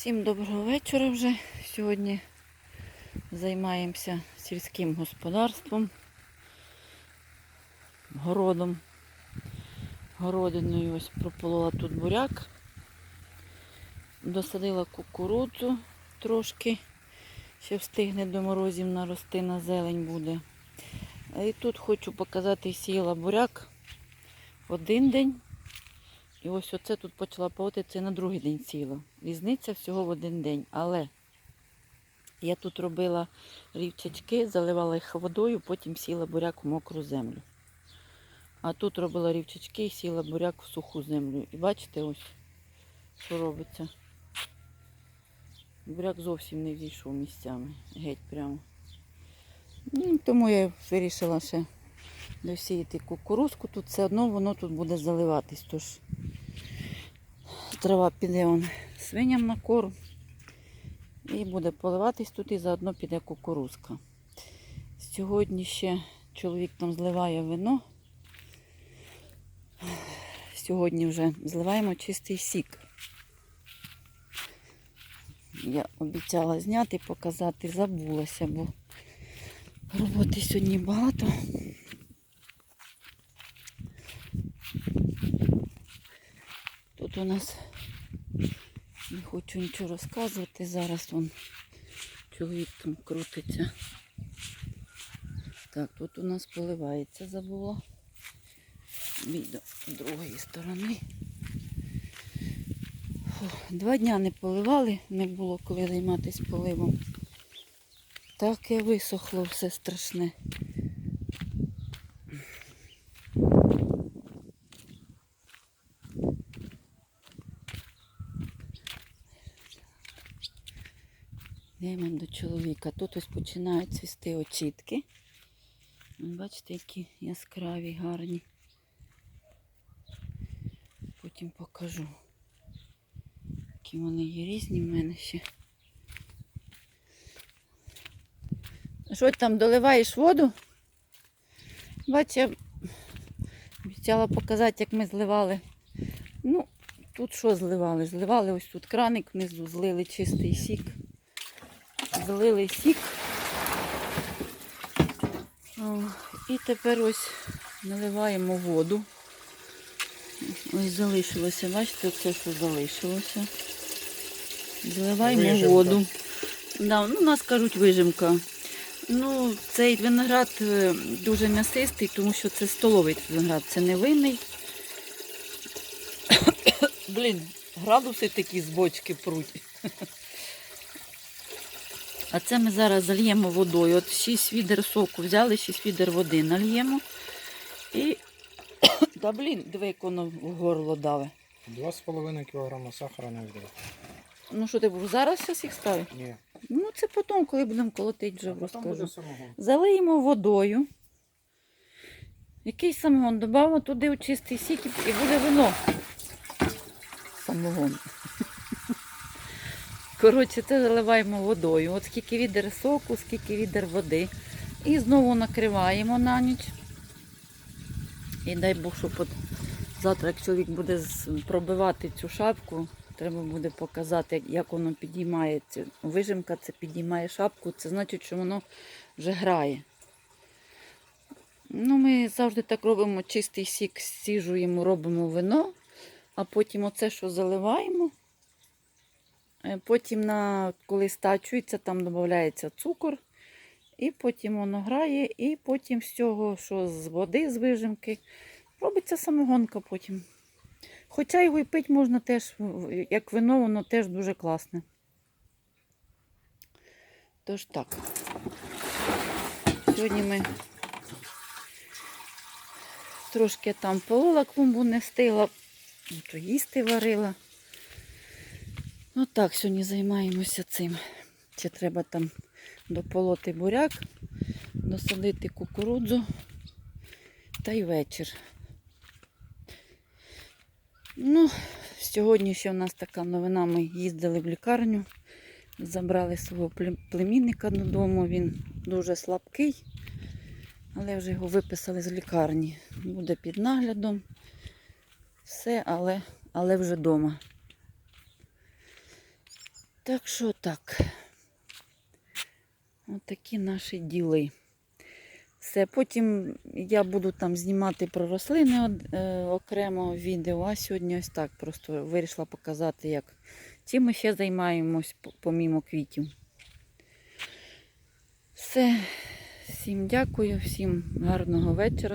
Всім доброго вечора вже. Сьогодні займаємося сільським господарством, городом. Городиною ось прополола тут буряк. Досадила кукурудзу трошки. Ще встигне до морозів нарости на зелень буде. І тут хочу показати, сіяла буряк один день. І ось оце тут почала полоти, це на другий день сіла. Різниця всього в один день. Але я тут робила рівчачки, заливала їх водою, потім сіла буряк в мокру землю. А тут робила рівчачки і сіла буряк в суху землю. І бачите, ось що робиться. Буряк зовсім не зійшов місцями. Геть прямо. Ну, тому я вирішила ще досіяти кукурузку. Тут все одно воно тут буде заливатись. Тож трава піде он свиням на корм. І буде поливатись тут і заодно піде кукурузка. Сьогодні ще чоловік там зливає вино. Сьогодні вже зливаємо чистий сік. Я обіцяла зняти, показати, забулася, бо роботи сьогодні багато. У нас не хочу нічого розказувати. Зараз вон чоловік там крутиться. Так, тут у нас поливається, забула. Бій до другої сторони. Два дня не поливали, не було коли займатися поливом. Таке висохло все страшне. Йдемо до чоловіка. Тут ось починають цвісти очітки. Бачите, які яскраві, гарні. Потім покажу. Які вони є різні в мене ще. Що там доливаєш воду? Бач, обіцяла показати, як ми зливали. Ну, тут що зливали? Зливали ось тут краник внизу, злили чистий сік. Злили сік. О, і тепер ось наливаємо воду. Ось залишилося, бачите, це що залишилося. Зливаємо Вижимка. воду. Да, ну, у нас кажуть вижимка. Ну, цей виноград е, дуже м'ясистий, тому що це столовий виноград, це не винний. Блін, градуси такі з бочки пруть. А це ми зараз зальємо водою. От 6 відер соку взяли, 6 відер води нальємо. І. Та блін, диви, воно в горло даве. 2,5 кг сахара на відро. Ну що ти був зараз зараз їх ставив? Ні. Ну це потім, коли будемо колотити, вже розкажу. Залиємо водою. Якийсь самогон додамо туди у чистий сік і буде вино. Самогон. Коротше, це заливаємо водою. От скільки відер соку, скільки відер води. І знову накриваємо на ніч. І дай Бог, щоб от завтра, як чоловік буде пробивати цю шапку, треба буде показати, як- воно підіймається. Вижимка це підіймає шапку, це значить, що воно вже грає. Ну, ми завжди так робимо чистий сік, сіжуємо, робимо вино, а потім оце, що заливаємо. Е, Потім, на, коли стачується, там додається цукор, і потім воно грає, і потім з цього, що з води, з вижимки, робиться самогонка потім. Хоча його і пити можна теж, як вино, воно теж дуже класне. Тож так. Сьогодні ми трошки там полола клумбу не встигла, ну, то їсти варила. Ну так, сьогодні займаємося цим. Ще треба там дополоти буряк, досадити кукурудзу та й вечір. Ну, сьогодні ще в нас така новина. Ми їздили в лікарню, забрали свого племінника додому. Він дуже слабкий, але вже його виписали з лікарні. Буде під наглядом. Все, але, але вже вдома. Так що так. Ось такі наші діли. Все, потім я буду там знімати про рослини е, окремо відео, а сьогодні ось так просто вирішила показати, як чим ми ще займаємось по- помімо квітів. Все, всім дякую, всім гарного вечора.